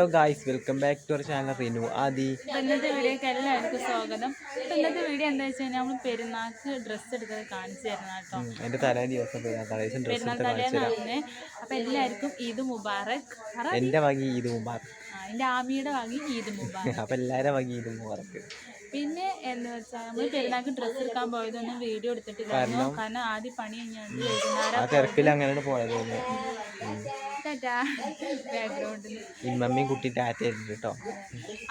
Hello guys welcome back to our channel Rinu Adi ഇന്നത്തെ വീഡിയോക്ക് എല്ലാവർക്കും സ്വാഗതം. ഇന്നത്തെ വീഡിയോ എന്താ വെച്ച് കഴിഞ്ഞാൽ നമ്മൾ പെരുന്നാൾക്ക് ഡ്രസ്സ് എടുത്തത് കാണിച്ചു തരുന്ന കേട്ടോ എന്റെ തലേ ദിവസം പെരുന്നാൾ തലേന്നാണ് അപ്പൊ എല്ലാവർക്കും ഈദ് മുബാറക്. എന്റെ വകി ഈദ്. മുബാറക്. എന്റെ ആമിയുടെ വാങ്ങി ഈദ് മുബാറക്. അപ്പം എല്ലാവരും വകി ഈദ് മുബാറക്. പിന്നെ എന്താ വെച്ചാൽ നമ്മൾ പെരുന്നാൾക്ക് ഡ്രസ്സ് എടുക്കാൻ പോയതൊന്നും വീഡിയോ എടുത്തിട്ടില്ലായിരുന്നു കാരണം ആദ്യം പണി കഴിഞ്ഞാൽ തിരക്കിൽ അങ്ങനെയാണ് പോയത് ബാക്ക്ഗ്രൗണ്ടിൽ കുട്ടി ടാറ്റ കേട്ടോ.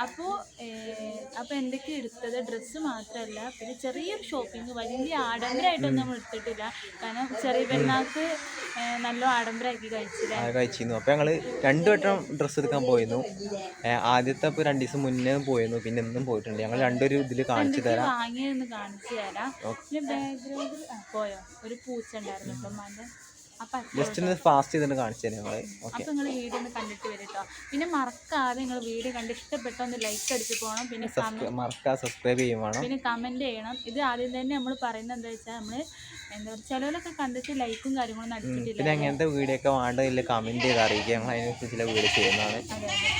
അപ്പോൾ അപ്പോൾ എന്തൊക്കെ എടുത്തത്? ഡ്രസ്സ് മാത്രമല്ല പിന്നെ ചെറിയൊരു ഷോപ്പിംഗ് വലിയ ആഡംബരമായിട്ടൊന്നും നമ്മൾ എടുത്തിട്ടില്ല. കാരണം ചെറിയ പെണ്ണാക്ക് നല്ല ആഡംബരമാക്കി കഴിച്ചില്ല? കഴിച്ചിരുന്നു. അപ്പോൾ ഞങ്ങൾ രണ്ടു വട്ടം ഡ്രസ്സ് എടുക്കാൻ പോയിരുന്നു. ആദ്യത്തെ അപ്പോൾ രണ്ട് ദിവസം മുന്നേ പോയിരുന്നു പിന്നെ ഇന്നും പോയിട്ടുണ്ട്. ഞങ്ങൾ രണ്ടൊരു ഇതിൽ കാണിച്ചു തരാം വാങ്ങിയതെന്ന് കാണിച്ചു തരാം. പിന്നെ ബാക്ക്ഗ്രൗണ്ടിൽ പോയോ? ഒരു പൂച്ച ഉണ്ടായിരുന്നു കേട്ടോ അപ്പം ജസ്റ്റ് ഒന്ന് ഫാസ്റ്റ് ചെയ്തിട്ട് കാണിച്ചു തരാം ഓക്കെ അപ്പോൾ നിങ്ങൾ വീഡിയോ ഒന്ന് കണ്ടിട്ട് വരട്ടോ പിന്നെ മറക്കാതെ നിങ്ങൾ വീഡിയോ കണ്ട് ഇഷ്ടപ്പെട്ട ഒന്ന് ലൈക്ക് അടിച്ച് പോകണം പിന്നെ മറക്കാതെ സബ്സ്ക്രൈബ് ചെയ്യും വേണം. പിന്നെ കമന്റ് ചെയ്യണം. ഇത് ആദ്യം തന്നെ നമ്മൾ പറയുന്നത് എന്താ വെച്ചാൽ നമ്മൾ എന്താ പറയുക ചിലവരൊക്കെ കണ്ടിട്ട് ലൈക്കും കാര്യങ്ങളൊന്നും അടിച്ചിട്ടില്ല പിന്നെ അങ്ങനത്തെ വീഡിയോ ഒക്കെ വേണ്ടതില്ല കമന്റ് ചെയ്ത് അറിയിക്കുക. ഞങ്ങൾ അതിനനുസരിച്ചുള്ള വീഡിയോ ചെയ്യുന്നതാണ്.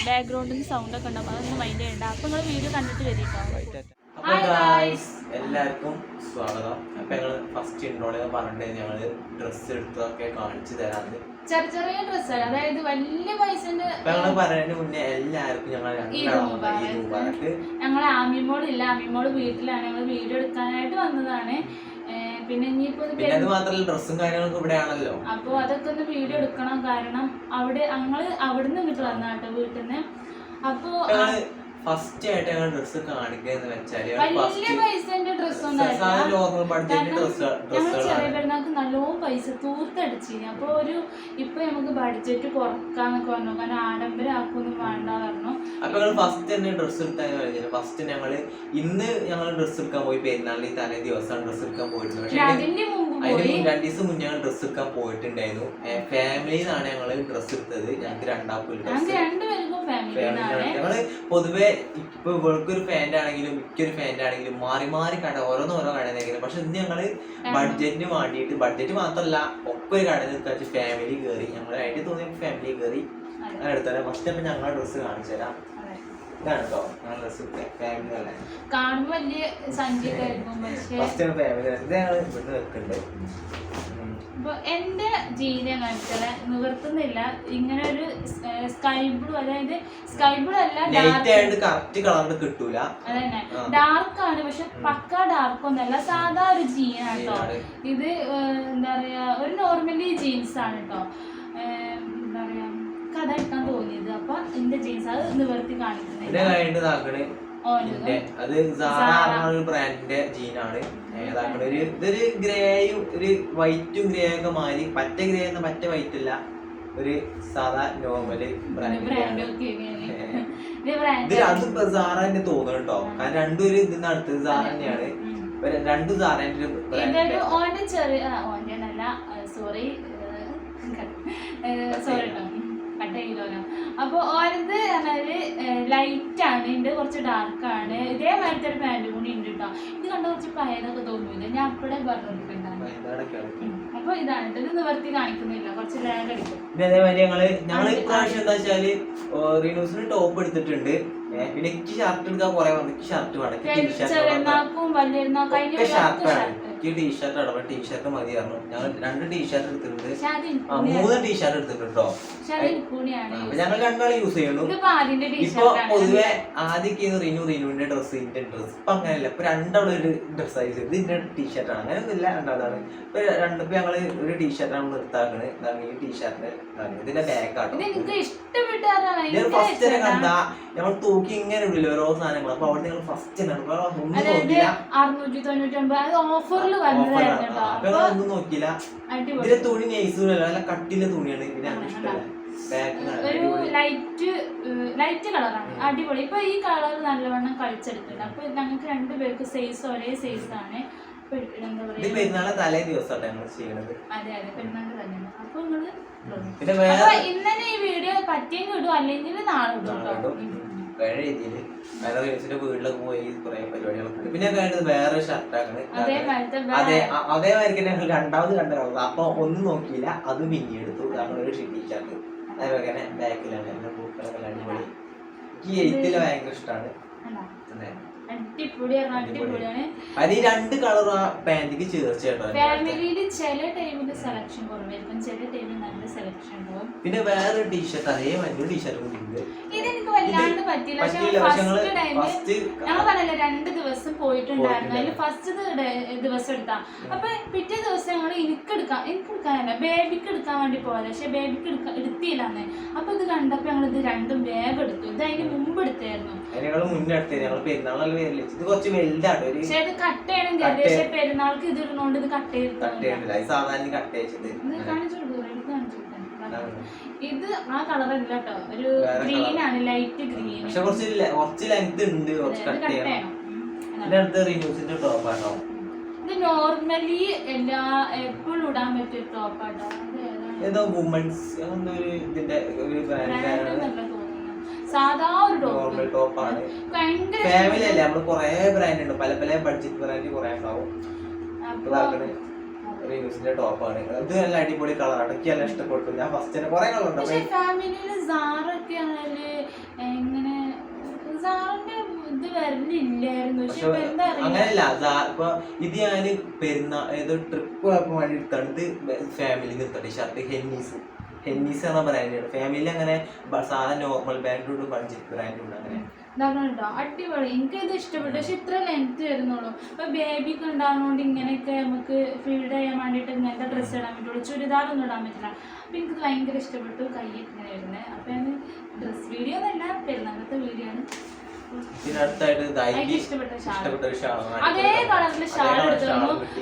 ബാക്ക്ഗ്രൗണ്ടിൽ സൗണ്ട് ഒക്കെ ഉണ്ടാവും. അതൊന്നും മൈൻഡ് ചെയ്യണ്ട. അപ്പോൾ നിങ്ങൾ വീഡിയോ കണ്ടിട്ട് വരും കേട്ടോ അപ്പൊ guys, എല്ലാവർക്കും സ്വാഗതം. അപ്പൊ ഞങ്ങൾ ഫസ്റ്റ് ഇൻട്രോടെ പറഞ്ഞിട്ട് ഞങ്ങൾ ഡ്രസ് എടുത്തൊക്കെ കാണിച്ചു തരാന്ന് ചെറിയ ചെറിയ ഡ്രസ്സാണ് അതായത് വലിയ പൈസ അപ്പൊ ഞങ്ങൾ പറയുന്നതിന് മുന്നേ എല്ലാവർക്കും ഞങ്ങൾ ഞങ്ങളെ ആമിമോട് ഇല്ല. ആമിമോട് വീട്ടിലാണ്. ഞങ്ങൾ വീഡിയോ എടുക്കാനായിട്ട് വന്നതാണ്. പിന്നെ ഇനിയിപ്പോ പിന്നെ അത് മാത്രല്ല ഡ്രസ്സും കാര്യങ്ങളൊക്കെ ഇവിടെയാണല്ലോ അപ്പൊ അതൊക്കെ ഒന്ന് വീഡിയോ എടുക്കണം. കാരണം അവിടെ ഞങ്ങൾ അവിടുന്ന് ഇങ്ങോട്ട് വന്നാട്ടോ വീട്ടിൽ നിന്ന് ഞങ്ങൾ ഫസ്റ്റ് ആയിട്ട് ഞങ്ങൾ ഡ്രസ്സ് കാണിക്കുക എന്ന് വെച്ചാൽ ചെറിയ പെരുന്നാൾക്ക് നല്ലോണം പൈസ തൂത്തടിച്ചു അപ്പൊ ഒരു ഇപ്പൊ നമുക്ക് ബഡ്ജറ്റ് കുറക്കാന്നൊക്കെ പറഞ്ഞു. കാരണം ആഡംബരം ആക്കൊന്നും വേണ്ട പറഞ്ഞു അപ്പൊ ഞങ്ങൾ ഫസ്റ്റ് തന്നെ ഡ്രസ്സ് എടുത്താൽ കഴിഞ്ഞാൽ ഫസ്റ്റ് ഞങ്ങൾ ഇന്ന് ഞങ്ങൾ ഡ്രസ്സ് എടുക്കാൻ പോയി. പെരുന്നാളിൽ തലേ ദിവസം ഡ്രസ്സ് എടുക്കാൻ പോയിട്ടുണ്ട്. പക്ഷേ അതിന്റെ രണ്ടു ദിവസം മുന്നേ ഞങ്ങൾ ഡ്രസ്സ് എടുക്കാൻ പോയിട്ടുണ്ടായിരുന്നു. ഫാമിലിയിൽ നിന്നാണ് ഞങ്ങൾ ഡ്രസ്സ് എടുത്തത്. ഞങ്ങൾക്ക് രണ്ടാൾക്കും ഡ്രസ്സ് ഫാമിലിന്നാണ് ഞങ്ങൾ പൊതുവെ ഇപ്പൊ ഇവൾക്കൊരു പാന്റ് ആണെങ്കിലും മിക്കൊരു പാന്റ് ആണെങ്കിലും മാറി മാറി കട ഓരോന്ന് ഓരോ കട നിൽക്കുന്നത്. പക്ഷെ ഇന്ന് ഞങ്ങൾ ബഡ്ജറ്റിന് വേണ്ടിയിട്ട് ബഡ്ജറ്റ് മാത്രമല്ല ഒക്കെ ഒരു കടയിൽ കഴിച്ച് ഫാമിലി കയറി. ഞങ്ങൾ അതിന്റെ തോന്നിയ ഫാമിലി കയറി. അങ്ങനെ എടുത്തത് ഫസ്റ്റ് അപ്പൊ ഞങ്ങളെ ഡ്രസ്സ് കാണിച്ചു തരാം. ഇതാണ് കേട്ടോ ഞങ്ങളുടെ ഡ്രസ്സ് ഫാമിലി അല്ലേ? ഫസ്റ്റ് ഫാമിലി ഇത് ഞങ്ങൾ ഇവിടുന്ന് വെക്കുന്നുണ്ട് ഉം. ഇപ്പൊ എന്റെ ജീനെ കാണിച്ചാൽ നിവർത്തുന്നില്ല. ഇങ്ങനെ ഒരു സ്കൈ ബ്ലൂ അതായത് സ്കൈ ബ്ലൂ അല്ല ഡാർക്ക് ആയിട്ട് കറക്റ്റ് കളറിൽ കിട്ടൂല. അതന്നെ. ഡാർക്ക് ആണ് പക്ഷെ പക്ക ഡാർക്ക് ഒന്നല്ല സാധാ ഒരു ജീനാണ് കേട്ടോ ജീനാണ്. ഇത് എന്താ പറയാ ഒരു നോർമലി ജീൻസ് ആണ് കേട്ടോ എന്താ പറയാ കഥ എടുക്കാൻ തോന്നിയത്. അപ്പൊ എന്റെ ജീൻസ് അത് നിവർത്തി പിന്നെ അത് സാറ സാറ. ഒരു ബ്രാൻഡിന്റെ ജീനാണ്. ഏതാക്കണ ഒരു ഇതൊരു ഗ്രേയും ഒരു വൈറ്റും ഗ്രേ ഒക്കെ മാറി പറ്റ ഗ്രേ എന്ന പറ്റ വൈറ്റ് അല്ല ഒരു സാധാ നോർമൽ ബ്രാൻഡ് അത് സാറ തന്നെ തോന്നുന്നു കേട്ടോ കാരണം രണ്ടുപേരും ഇതിന്ന് അടുത്തത് സാറ തന്നെയാണ്. രണ്ട് രണ്ടും സാറേന്റെ ഓന്റെ ചെറിയ ഓന്റെ അല്ല സോറി സോറി കേട്ടോ. കട്ടയില്ലോനോ അപ്പൊ ഓരത് ലൈറ്റ് ആണ്. ഉണ്ട് കുറച്ച് ഡാർക്ക് ആണ്. ഇതേമാതിരത്തെ ഒരു പാന്റ് കൂടി ഉണ്ട് കേട്ടോ ഇത് കണ്ട കുറച്ച് പയതൊക്കെ തോന്നില്ല? ഞാൻ അപ്പോഴേ പറഞ്ഞിട്ടുണ്ടായിരുന്നു. അപ്പൊ ഇതാണ്. ഇത് നിവർത്തി കാണിക്കുന്നില്ല. കുറച്ച് ലാഗ് അടിക്കും ഞങ്ങൾ ഇപ്രാവശ്യം എന്താ വെച്ചാൽ റീനൂസിന് ടോപ്പ് എടുത്തിട്ടുണ്ട്. ഏ, പിന്നെ എനിക്ക് ഷർട്ട് എടുക്കാൻ കുറെ വന്നു. എനിക്ക് ഷർട്ട് വേണം. എനിക്ക് ഷർട്ട് ചെറുനാക്കും ടീ ഷർട്ട് അടവ ടീ ഷർട്ട് ആണ്. എനിക്ക് ടീഷർട്ട് ഇടപെട്ട് ടീഷർട്ട് മതി പറഞ്ഞു. ഞങ്ങൾ രണ്ട് ടീഷർട്ട് എടുത്തിട്ടുണ്ട്. പക്ഷെ അത് ആ മൂന്ന് ടീഷർട്ട് എടുത്തിട്ടുണ്ട്? കേട്ടോ അപ്പൊ ഞങ്ങൾ രണ്ടാളെ യൂസ് ചെയ്യുന്നു. ഇപ്പൊ പൊതുവെ ആദ്യമൊക്കെ റിനു റിനുവിന്റെ ഡ്രസ്സ് ഇന്റെ ഡ്രസ്സ് ഇപ്പൊ അങ്ങനെയല്ല. ഇപ്പൊ രണ്ടാളും ഒരു ഡ്രസ് സൈസ് ഇത് ഇതിന്റെ ടീഷർട്ട് ആണ്. അങ്ങനെ ഒന്നുമില്ല രണ്ടാമതാണ് ഇപ്പൊ രണ്ട് ഇപ്പൊ ഞങ്ങൾ ഒരു ടീഷർട്ടാണ് നിർത്താക്കണ് ഇതാണ്. ഈ ടീഷർട്ടിന്റെ ഇതിന്റെ ബാക്ക് എനിക്ക് ഞാൻ ഫസ്റ്റ് കണ്ട നമ്മൾ തൂക്കി ഇങ്ങനെ ഇടില്ല ഓരോ സാധനങ്ങൾ അപ്പൊ അവിടെ നിങ്ങൾ ഫസ്റ്റ് കണ്ടു. അറുന്നൂറ്റി തൊണ്ണൂറ്റി ഒമ്പത് അത് ഓഫറിൽ വന്നതായിരുന്നു കേട്ടോ ഒന്നും നോക്കിയില്ല. തുണി നല്ല കട്ടിലെ തുണിയാണ് ഇഷ്ടമല്ല ഒരു ലൈറ്റ് ലൈറ്റ് കളറാണ് അടിപൊളി. ഇപ്പൊ ഈ കളർ നല്ലവണ്ണം കളിച്ചെടുത്തിട്ടുണ്ട്. അപ്പൊ ഞങ്ങൾക്ക് രണ്ടുപേർക്ക് സൈസ് ഒരേ സൈസ് ആണ്. പെരുന്നാളെ തലേ ദിവസമാണ് ഞങ്ങൾ ചെയ്യണത്. അതെ അതെ. പെരുന്നാൾ തന്നെയാണ് അപ്പൊ നിങ്ങൾ ഇന്നലെ ഈ വീഡിയോ പറ്റിയെങ്കിൽ ഇടും. അല്ലെങ്കിൽ നാളെ ഇടും കേട്ടോ വേറെ രീതിയിൽ വേറെ റീൽസിന്റെ വീട്ടിലൊക്കെ പോയി കുറെ പരിപാടികളൊക്കെ പിന്നെ കഴിഞ്ഞത് വേറെ ഷർട്ടാണ് അതെ അതേമാതിരി ഞങ്ങൾ രണ്ടാമത് കണ്ട കളർ അപ്പൊ ഒന്നും നോക്കിയില്ല അത് പിന്നെ എടുത്തു. കാരണം ഒരു ടീഷർട്ട് അതേപോലെ തന്നെ ബാക്കിലാണ് എന്റെ പൂക്കളൊക്കെ അടിപൊളി. എനിക്ക് എഴുത്തിൽ ഭയങ്കര ഇഷ്ടമാണ്? അതെ. അടിപൊളി. പറഞ്ഞാ അടിപൊളിയാണ്. അത് ഈ രണ്ട് കളർ ആ പാന്റിക്ക്. ഫാമിലിയിൽ ചില ടൈമിൽ സെലക്ഷൻ കുറവായിരിക്കും. ചില ടൈമിൽ നല്ല സെലക്ഷൻ ഉണ്ടാവും. പിന്നെ വേറെ ടീഷർട്ട് അതേ മഞ്ഞ ടീഷർട്ട് കൂടി ഉണ്ട്. ഇതെനിക്ക് വല്ലാണ്ട് പറ്റിയില്ല. പക്ഷെ ഫസ്റ്റ് ടൈമിൽ ഫസ്റ്റ് ഞങ്ങൾ പറഞ്ഞില്ല രണ്ട് ദിവസം പോയിട്ടുണ്ടായിരുന്നു. അതിൽ. ഫസ്റ്റ് ദിവസം എടുത്താ. അപ്പൊ പിറ്റേ ദിവസം ഞങ്ങൾ എനിക്ക് എടുക്കാം എനിക്ക് എടുക്കാനല്ല ബേബിക്ക് എടുക്കാൻ വേണ്ടി പോയത്. പക്ഷെ ബേബിക്ക് എടുക്കാൻ എടുത്തില്ലാന്ന് അപ്പൊ ഇത് കണ്ടപ്പോ ഞങ്ങൾ ഇത് രണ്ടും വേഗം എടുത്തു. ഇത് അതിന് മുമ്പ് എടുത്തായിരുന്നു. അതിനേക്കാൾ മുന്നേ എടുത്തത് ഞങ്ങൾ പെരുന്നാളല്ല ഇത് കുറച്ച് വലുതാണ്. ഒരു പക്ഷെ ഇത് കട്ട് പെരുന്നാൾക്ക് ഇത് ഇടുന്നോണ്ട് ഇത് കട്ട് കട്ട് സാധാരണ അയച്ചത് കാണിച്ചു കൊടുക്കും കാണിച്ചു കൊടുക്കാം ഇത് ആ കളർ അല്ല കേട്ടോ ഒരു വേറെ ഗ്രീൻ colour. ആണ്. ലൈറ്റ് ഗ്രീൻ പക്ഷെ കുറച്ച് ലെ- കുറച്ച് ലെങ്ത് ഉണ്ട്. കുറച്ച് കട്ട് കട്ട് ചെയ്യണം. ചെയ്യണം. ഉം. ഇതിന്റെ അടുത്ത് റിന്യൂസിന്റെ ടോപ്പ് ആണോ ഇത് നോർമലി എല്ലാ എപ്പോഴും ഇടാൻ പറ്റിയ ടോപ്പാട്ടോ ഏതോ വുമൻസ് ഒരു ഇതിന്റെ ഒരു തോന്നുന്നു സാധാ ഒരു നോർമൽ ടോപ്പ് ആണ്. ഫാമിലി അല്ലേ? നമ്മൾ കൊറേ ബ്രാൻഡ് ഉണ്ട്. പല പല ബഡ്ജറ്റ് ബ്രാൻഡ് കൊറേ ഉണ്ടാവും. ടോപ്പാണ് ഇത് നല്ല അടിപൊളി കളറാണ് എനിക്ക് നല്ല ഇഷ്ടപ്പെട്ടു. ഞാൻ ഫസ്റ്റ് തന്നെ കൊറേ കളർ ഉണ്ട്. സാറിന്റെ ഇത് വരലില്ലായിരുന്നു പക്ഷെ ഇപ്പൊ എന്താ അറിയില്ല. അങ്ങനെയല്ല. ദാ- ഇപ്പൊ ഇത് ഞാൻ പെരുന്നാ ഏതോ ട്രിപ്പ് പോയപ്പോ വേണ്ടി ഇത് ഫാമിലി നിർത്തട്ടെ ഷർട്ട് ഹെന്നീസ്. ഹെന്നീസ് എന്ന ബ്രാൻഡാണ് ഫാമിലി അങ്ങനെ സാധാ നോർമൽ ബ്രാൻഡും ഉണ്ട് ബഡ്ജറ്റ് ബ്രാൻഡും ഉണ്ട് അങ്ങനെ. അടിപൊളി. എനിക്ക് എനിക്കത് ഇഷ്ടപ്പെട്ടു. പക്ഷെ ഇത്ര ലെങ്ത് വരുന്നുള്ളൂ. ഇപ്പൊ ബേബിക്ക് ഉണ്ടാകുന്നതുകൊണ്ട് ഇങ്ങനെയൊക്കെ നമുക്ക് ഫീൽഡ് ചെയ്യാൻ വേണ്ടിയിട്ട് ഇങ്ങനത്തെ ഡ്രസ്സ് ഇടാൻ പറ്റുള്ളൂ. ചുരിദാറൊന്നും ഇടാൻ പറ്റില്ല. അപ്പൊ എനിക്ക് ഭയങ്കര ഇഷ്ടപ്പെട്ടു. കൈ ഇങ്ങനെ വരുന്നത് അപ്പൊ ഡ്രസ് വീഡിയോ എന്നല്ല പെരുന്നാളത്തെ വീഡിയോ ആണ്. പിന്നെ അടുത്തായിട്ട് ഇഷ്ടപ്പെട്ട ഒരു ഷാളാണ് അതേ കളറിൽ ഷാൾ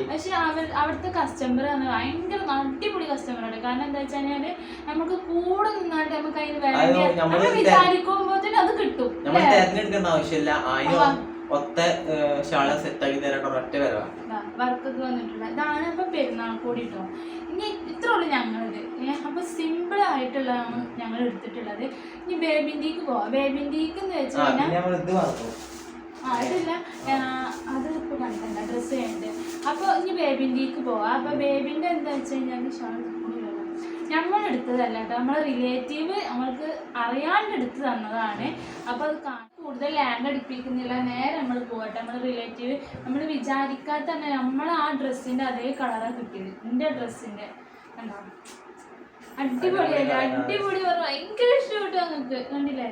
പക്ഷെ അവർ അവിടുത്തെ കസ്റ്റമർ ഭയങ്കര അടിപൊളി കസ്റ്റമറാണ് കാരണം എന്താ വെച്ചാൽ നമുക്ക് കൂടെ നിന്നാണ്ട് നമുക്ക് അതിന് വേണ്ടി നമ്മൾ നമ്മൾ അത് കിട്ടും നമ്മൾ? തെരഞ്ഞെടുക്കേണ്ട ആവശ്യമില്ല. ആയിരം ഒത്ത ഷാള സെറ്റ് ആക്കി തരേണ്ട ഒരൊറ്റ വരവാണ് വർക്കൊക്കെ വന്നിട്ടുണ്ട്. ഇതാണ് ഇപ്പൊ പെരുന്നാൾ കൂടി ഇനി ഇത്രേ ഉള്ളു ഞങ്ങളിത് ഏഹ് അപ്പൊ സിമ്പിൾ ആയിട്ടുള്ളതാണ് ഞങ്ങൾ എടുത്തിട്ടുള്ളത്. ഇനി ബേബിന്റെക്ക് പോവാം. ബേബിന്റേക്ക് എന്ന് വെച്ച് കഴിഞ്ഞാൽ ആ ഇതില്ല. അത് ഇപ്പൊ കണ്ടല്ല ഡ്രസ്സ് ചെയ്യണ്ട്. അപ്പൊ ഇനി ബേബിന്റേക്ക് പോവാം. അപ്പൊ ബേബിന്റെ എന്താ വെച്ച് കഴിഞ്ഞാൽ ഷാൾ നമ്മൾ എടുത്തതല്ല കേട്ടോ. നമ്മളെ റിലേറ്റീവ് നമ്മൾക്ക് അറിയാണ്ട് എടുത്തു തന്നതാണ്. അപ്പൊ അത് കാണാൻ കൂടുതൽ ലാൻഡ് അടിപ്പിക്കുന്നില്ല നേരെ നമ്മൾ പോകട്ടെ നമ്മൾ റിലേറ്റീവ് നമ്മൾ വിചാരിക്കാതെ തന്നെ നമ്മൾ ആ ഡ്രസ്സിന്റെ അതേ കളറാണ് കിട്ടിയത്. എന്റെ ഡ്രസ്സിന്റെ കണ്ടോ? അടിപൊളിയല്ലേ അടിപൊളി പറഞ്ഞു ഭയങ്കര ഇഷ്ടപ്പെട്ടു നിങ്ങൾക്ക് കണ്ടില്ലേ?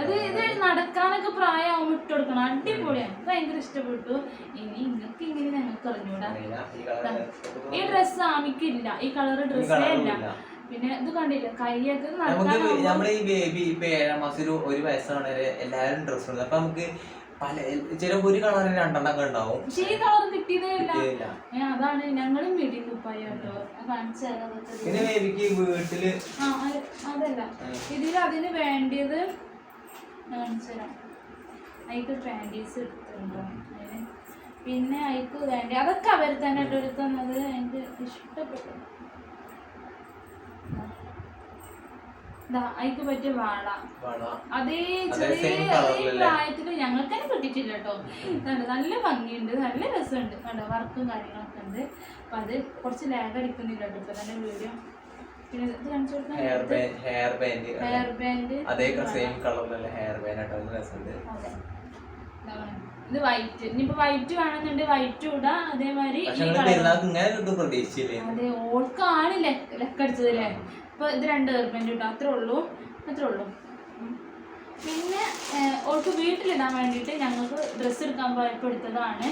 അത് ഇത് നടക്കാനൊക്കെ പ്രായമാകുമ്പോൾ ഇട്ട് കൊടുക്കണം. അടിപൊളിയാണ്. ഭയങ്കര ഇഷ്ടപ്പെട്ടു. ഇനി നിങ്ങൾക്ക് ഇങ്ങനെ ഞങ്ങൾക്ക് അറിഞ്ഞൂടാ. ഈ ഡ്രസ്സ് ആമിക്കില്ല. ഈ കളർ ഡ്രസ്സേ ഇല്ല ഇല്ല. പിന്നെ ഇത് കണ്ടില്ല? കൈയൊക്കെ നടക്കാനാവുമ്പോ- ഈ ബേബി ഇപ്പൊ ഏഴാം മാസം ഒരു വയസ്സാണ് എല്ലാരും എല്ലാവരും ഡ്രസ് ഉണ്ട് അപ്പൊ നമുക്ക് പല ചിലപ്പോ ഒരു രണ്ടെണ്ണൊക്കെ ഉണ്ടാവും. പക്ഷേ ഈ കളർ കിട്ടിയതേ ഇല്ല. ഏ, അതാണ് ഞങ്ങളും മീഡിയം കുപ്പായി കേട്ടോ കാണിച്ചു തരാം അതൊക്കെ. ഇത്. പിന്നെ ബേബിക്ക് വീട്ടിൽ ആ അത് അതല്ല. ഇതിൽ അതിന് വേണ്ടിയത് ഞാൻ കാണിച്ചു തരാം. അതിക്ക് പാന്റീസ് എടുത്തിട്ടുണ്ടോ? അതിന് പിന്നെ അതിക്ക് വേണ്ടി അതൊക്കെ അവർ തന്നെ ഇട്ട് എനിക്ക് ഇഷ്ടപ്പെട്ടു ഇതാ അതിക്ക് പറ്റിയ വാള. അതേ ചെറിയ പ്രായത്തിൽ ഞങ്ങൾക്ക് തന്നെ കിട്ടിയിട്ടില്ല കേട്ടോ. നല്ല ഭംഗിയുണ്ട് നല്ല രസമുണ്ട്. കണ്ടോ വർക്കും കാര്യങ്ങളൊക്കെ ഉണ്ട്. അപ്പൊ അത് കുറച്ച് ലാഗ് അടിക്കുന്നില്ല കേട്ടോ. ഇപ്പൊ തന്നെ video hair band hair band അതേ. സെയിം കളറിലുള്ള ഹെയർ ബാൻഡ് ആട്ടോ അത് രസമുണ്ട്. ഇത് വൈറ്റ് ഇനിയിപ്പോ വൈറ്റ് വേണമെന്നുണ്ടെങ്കിൽ വൈറ്റ് ഇടാം. അതേമാതിരി അതെ ഓൾക്കാണ് ലെക്കടിച്ചത് അല്ലേ? ഇപ്പൊ ഇത് രണ്ട് ഹെയർബാൻഡ് കിട്ടും അത്രേ ഉള്ളൂ. അത്രേ ഉള്ളൂ. പിന്നെ ഓൾക്ക് വീട്ടിലിടാൻ വേണ്ടിയിട്ട് ഞങ്ങൾക്ക് ഡ്രസ്സ് എടുക്കാൻ പോയപ്പോൾ എടുത്തതാണ്.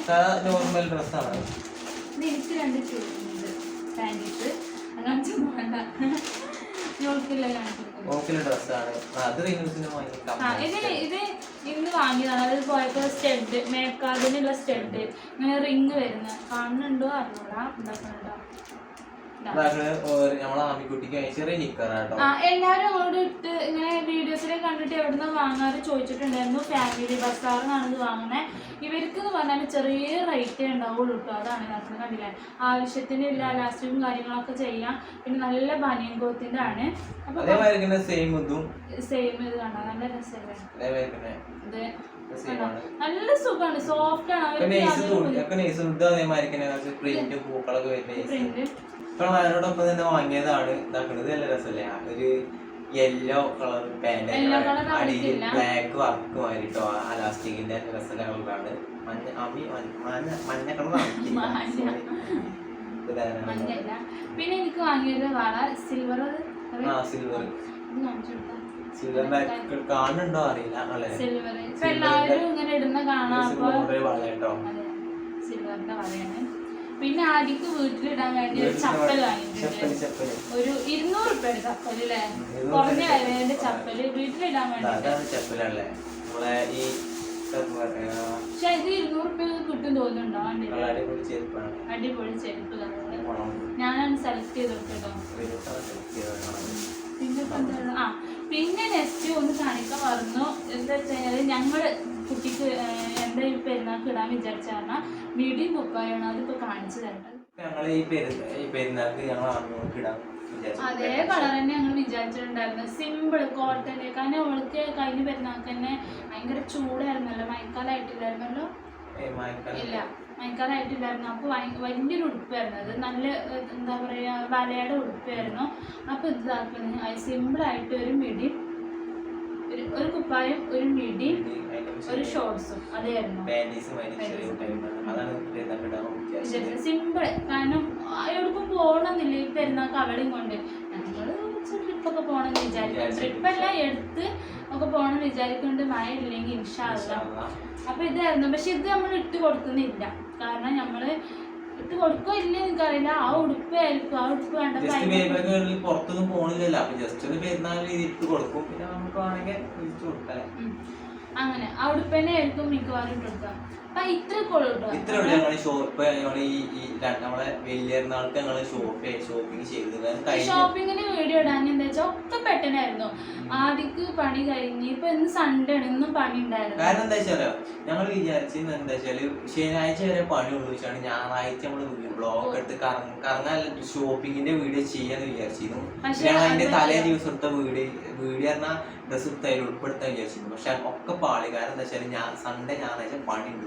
നോർമൽ ഡ്രസ്സാണ് ഇത് എനിക്ക് രണ്ട് ചൂടുണ്ട് പാന്റിട്ട് അങ്ങനെ വേണ്ട. ഇത് ഇത് ഇന്ന് വാങ്ങിയതാണ്. അത് പോയപ്പോ സ്റ്റെഡ് മേക്കാർഡിനുള്ള സ്റ്റെഡ്. ഇങ്ങനെ റിങ് വരുന്നത് കാണുന്നുണ്ടോ? അറിഞ്ഞൂടാ. ഉണ്ടാക്കുന്നുണ്ടോ ഇതാ. നമ്മളെ ആമിക്കുട്ടിക്ക് ചെറിയ നിക്കറാട്ടോ ആ എല്ലാരും അങ്ങോട്ട് ഇട്ട് ഇങ്ങനെ വീഡിയോസിലെ കണ്ടിട്ട് എവിടുന്ന് വാങ്ങാറ് ചോദിച്ചിട്ടുണ്ടായിരുന്നു. ഫാമിലി ബസാറിനാണ് ഇത് വാങ്ങുന്നത് ഇവർക്ക് എന്ന് പറഞ്ഞാൽ ചെറിയ റേറ്റേ ഉണ്ടാവുള്ളൂ കേട്ടോ അതാണ് നമ്മൾ കണ്ടില്ലേ. ആവശ്യത്തിന് എല്ലാ ലാസ്റ്റും കാര്യങ്ങളൊക്കെ ചെയ്യാം. പിന്നെ നല്ല ബനിയൻ കോത്തിന്റെ ആണ്. സെയിം ഇതും. സെയിം ഇത് കണ്ടോ? നല്ല രസമല്ലേ ഇത് നല്ല സുഖമാണ് സോഫ്റ്റ് ആണ്. പ്രിന്റ് പൂക്കളൊക്കെ വരുന്ന അവരോടൊപ്പം തന്നെ വാങ്ങിയതാണ്. ഇതാക്കണത് നല്ല രസമല്ലേ ഒരു യെല്ലോ കളർ പാന്റ് അടിയിൽ. ബ്ലാക്ക് വർക്ക് മാറിട്ടോ അലാസ്റ്റിക്കിന്റെ രസമുള്ള കളറാണ് മഞ്ഞ അമി മഞ്ഞ മഞ്ഞ പിന്നെ എനിക്ക് വാങ്ങിയത് വള സിൽവർ ആ സിൽവർ സിൽവർ കാണുന്നുണ്ടോ അറിയില്ല. അല്ലേ സിൽവർ എല്ലാവരും ഇങ്ങനെ ഇടുന്ന കാണാം വള കേട്ടോ സിൽവറിന്റെ വളയാണ്. പിന്നെ ആദിക്ക് വീട്ടിലിടാൻ വേണ്ടി ഒരു ചപ്പൽ വാങ്ങിയിട്ടുണ്ട്. ഒരു ഇരുന്നൂറ് റുപ്യയുടെ ചപ്പൽ അല്ലേ കുറഞ്ഞ വരുന്നതിന്റെ വിലയുടെ ചപ്പൽ. വീട്ടിലിടാൻ വേണ്ടി പക്ഷെ ഇത് ഇരുന്നൂറ് റുപ്യ കിട്ടും തോന്നുന്നുണ്ടോ അടിപൊളി ചെരുപ്പ് ഞാനാണ് സെലക്ട് ചെയ്ത് കൊടുത്തോ പിന്നെ ആ പിന്നെ നെക്സ്റ്റ് ഒന്ന് കാണിക്കാൻ പറഞ്ഞു എന്താ വെച്ചാൽ ഞങ്ങൾ കുട്ടിക്ക് എന്താ ഈ പെരുന്നാൾക്ക് ഇടാൻ വിചാരിച്ച പറഞ്ഞാൽ മീഡിയം ബുക്കായാണ് അതിപ്പോ കാണിച്ചു തരേണ്ടത് ഈ പെരുന്നാൾക്ക് ഞങ്ങൾ ഇടാം അതേ കളർ തന്നെ ഞങ്ങൾ വിചാരിച്ചിട്ടുണ്ടായിരുന്നു. സിമ്പിൾ കോട്ടൺ കാരണം അവൾക്ക് കഴിഞ്ഞ പെരുന്നാൾക്ക് തന്നെ ഭയങ്കര ചൂടായിരുന്നല്ലോ. മഴക്കാലമായിട്ടില്ലായിരുന്നല്ലോ ഇല്ല. മഴക്കാലമായിട്ടില്ലായിരുന്നു അപ്പോൾ വലിയൊരു ഉടുപ്പായിരുന്നു. അത് നല്ല എന്താ പറയുക വലയുടെ ഉടുപ്പായിരുന്നു. അപ്പോൾ ഇതാക്കുന്നത് സിമ്പിളായിട്ട് ഒരു മിടി ഒരു ഒരു കുപ്പായം ഒരു മിടി ഒരു ഷോർട്സും അതായിരുന്നു. സിമ്പിൾ കാരണം എവിടേക്കും പോകണമെന്നില്ല ഈ പെരുന്നാൾക്ക് അവളെയും കൊണ്ട്. ഞങ്ങൾ ട്രിപ്പൊക്കെ പോകണമെന്ന് വിചാരിക്കും ട്രിപ്പ് ട്രിപ്പല്ല എടുത്ത് ഒക്കെ പോണെന്ന് വിചാരിക്കുന്നുണ്ട്. മഴ ഇല്ലെങ്കിൽ ഇൻഷാല്ല. അപ്പൊ ഇതായിരുന്നു. പക്ഷെ ഇത് നമ്മൾ ഇട്ട് കൊടുക്കുന്നില്ല. കാരണം നമ്മൾ ഇട്ട് കൊടുക്കോ ഇല്ലേ എനിക്കറിയില്ല. ആ ഉടുപ്പായിരിക്കും. ആ ഉടുപ്പ് വേണ്ട പുറത്തൊന്നും പോണില്ലല്ലോ. ജസ്റ്റ് ഒന്ന് പെരുന്നാൾ ഇട്ട് കൊടുക്കും. പിന്നെ നമുക്ക് വേണമെങ്കിൽ കൊടുക്കാം. അങ്ങനെ. ഉടുപ്പ് തന്നെ ആയിരിക്കും മിക്കവാറും ഇട്ട് ഉള്ളൂ ഉള്ളു ഷോപ്പ് ഈ ഈ നമ്മളെ ഷോപ്പ് ഷോപ്പിംഗ് ചെയ്തത്. ഷോപ്പിങ്ങിന് വീഡിയോ ഇടാൻ എന്താ വെച്ചാൽ ഒക്കെ പെട്ടെന്നായിരുന്നു. ആദ്യക്ക് പണി കഴിഞ്ഞ് ഇപ്പൊ ഇന്ന് സൺഡേ ആണ് ഇന്നും പണി ഉണ്ടായിരുന്നു. കാരണം എന്താ വെച്ചാലോ ഞങ്ങൾ വിചാരിച്ചത് എന്താ വെച്ചാൽ ശനിയാഴ്ച വരെ പണി ഉള്ളിച്ചാണ് ഞായറാഴ്ച നമ്മൾ ബ്ലോഗ് എടുത്ത് കറങ്ങ കറങ്ങാൻ ഷോപ്പിങ്ങിന്റെ വീഡിയോ ചെയ്യാന്ന് വിചാരിച്ചിരുന്നു. ഞങ്ങൾ അതിന്റെ തലേ ദിവസം എടുത്ത വീഡിയോ വീഡിയോ പറഞ്ഞാൽ ഡ്രസ് എടുത്തതിൽ ഉൾപ്പെടുത്താൻ വിചാരിച്ചിരുന്നു. പക്ഷെ ഒക്കെ പാളി. കാരണം എന്താ വെച്ചാൽ ഞാൻ സൺഡേ ഞായറാഴ്ച പണി ഉണ്ട്.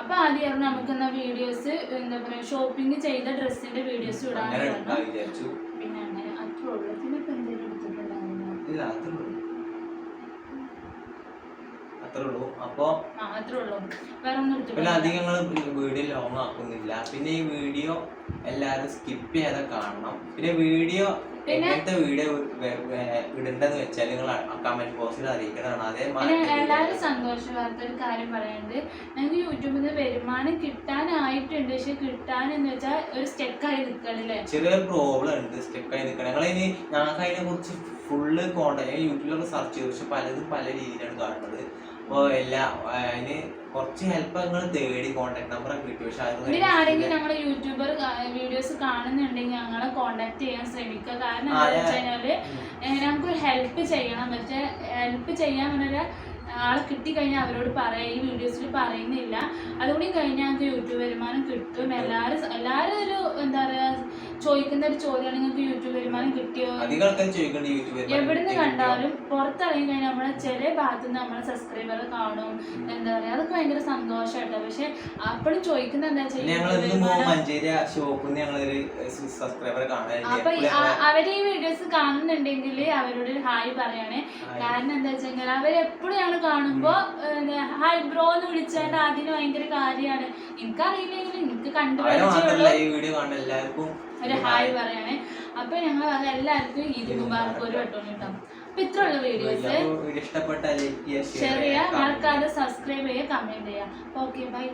അപ്പൊ ആദ്യം നമുക്ക് എന്നാ വീഡിയോസ് എന്താ പറയാ ഷോപ്പിംഗ് ചെയ്ത ഡ്രസ്സിന്റെ വീഡിയോസ് ഇടാൻ പറഞ്ഞു. വിചാരിച്ചു. പിന്നെ അങ്ങനെ അത്രേ ഉള്ളൂ പിന്നെ ഇപ്പൊ എന്തെങ്കിലും എടുത്തിട്ടുണ്ടായിരുന്നു ഇല്ല അത്രേ ഉള്ളൂ. അപ്പൊ പിന്നെ അധികം വീഡിയോ ലോങ് ആക്കുന്നില്ല. പിന്നെ ഈ വീഡിയോ എല്ലാവരും സ്കിപ്പ് ചെയ്യാതെ കാണണം. പിന്നെ വീഡിയോ എങ്ങനത്തെ വീഡിയോ ഇടണ്ടെന്ന് വെച്ചാൽ നിങ്ങൾ കമന്റ് ബോക്സിൽ അറിയിക്കണം അതേമാതിരി എല്ലാവരും സന്തോഷവാർത്ത ഒരു കാര്യം പറയുന്നത് ഞങ്ങൾക്ക് യൂട്യൂബിൽ നിന്ന് വരുമാനം കിട്ടാനായിട്ടുണ്ട്. പക്ഷെ കിട്ടാൻ എന്ന് വെച്ചാൽ ഒരു സ്റ്റെക്കായി നിൽക്കണല്ലേ ചെറിയൊരു പ്രോബ്ലം ഉണ്ട്. സ്റ്റെപ്പ് ആയി നിൽക്കണം ഞങ്ങൾ ഇനി ഞങ്ങൾക്ക് അതിനെ കുറിച്ച് ഫുള്ള് കോണ്ടാക്ട് യൂട്യൂബിലൊക്കെ സെർച്ച് ചെയ്തു. പക്ഷെ പലതും പല രീതിയിലാണ് കാണുന്നത്. അപ്പോൾ എല്ലാ അതിന് കുറച്ച് ഹെൽപ്പ് നിങ്ങൾ തേടി കോൺടാക്ട് നമ്പർ കിട്ടി. പക്ഷെ പിന്നെ ആരെങ്കിലും നമ്മുടെ യൂട്യൂബർ വീഡിയോസ് കാണുന്നുണ്ടെങ്കിൽ ഞങ്ങളെ കോൺടാക്ട് ചെയ്യാൻ ശ്രമിക്കുക. കാരണം എന്താ വെച്ചാൽ വെച്ച് കഴിഞ്ഞാൽ ഒരു ഹെൽപ്പ് ചെയ്യണം. പക്ഷെ ഹെൽപ്പ് ചെയ്യാൻ പറഞ്ഞാൽ ആളെ കിട്ടിക്കഴിഞ്ഞാൽ അവരോട് പറയാം. ഈ വീഡിയോസിൽ പറയുന്നില്ല. അതുകൂടി കഴിഞ്ഞാൽ നമുക്ക് യൂട്യൂബ് വരുമാനം കിട്ടും. എല്ലാവരും എല്ലാവരും ഒരു എന്താ പറയാ ചോദിക്കുന്ന ഒരു ചോദ്യമാണ് നിങ്ങൾക്ക് യൂട്യൂബ് വരുമാനം കിട്ടിയോ? എവിടുന്ന് കണ്ടാലും പുറത്തിറങ്ങി കഴിഞ്ഞാൽ നമ്മളെ ചില ഭാഗത്ത് നിന്ന് നമ്മളെ സബ്സ്ക്രൈബർ കാണും. എന്താ പറയാ? അതൊക്കെ ഭയങ്കര സന്തോഷമായിട്ടോ പക്ഷെ അപ്പോഴും ചോദിക്കുന്ന എന്താ അപ്പൊ അവരെ ഈ വീഡിയോസ് കാണുന്നുണ്ടെങ്കിൽ അവരോട് ഒരു ഹായ് പറയണേ. കാരണം എന്താ വെച്ചാൽ അവരെപ്പോഴും ഞങ്ങൾ കാണുമ്പോ ഹായ് ബ്രോ എന്ന് വിളിച്ചാൽ ആദ്യം ഭയങ്കര കാര്യമാണ് എനിക്കറിയില്ലെങ്കിൽ എനിക്ക് കണ്ടു ഈ വീഡിയോ കാണുന്ന. എല്ലാവർക്കും ഒരു ഹായ് പറയണേ. അപ്പൊ ഞങ്ങൾ അത് എല്ലാവർക്കും ഈദ് മുബാർക്ക് ഒരു വട്ടം കിട്ടാം. അപ്പൊ ഇത്രയുള്ള വീഡിയോസ് വീഡിയോ ഇഷ്ടപ്പെട്ട ലൈക്ക് ഷെയർ ചെയ്യുക മറക്കാതെ സബ്സ്ക്രൈബ് ചെയ്യുക കമന്റ് ചെയ്യുക. Okay bye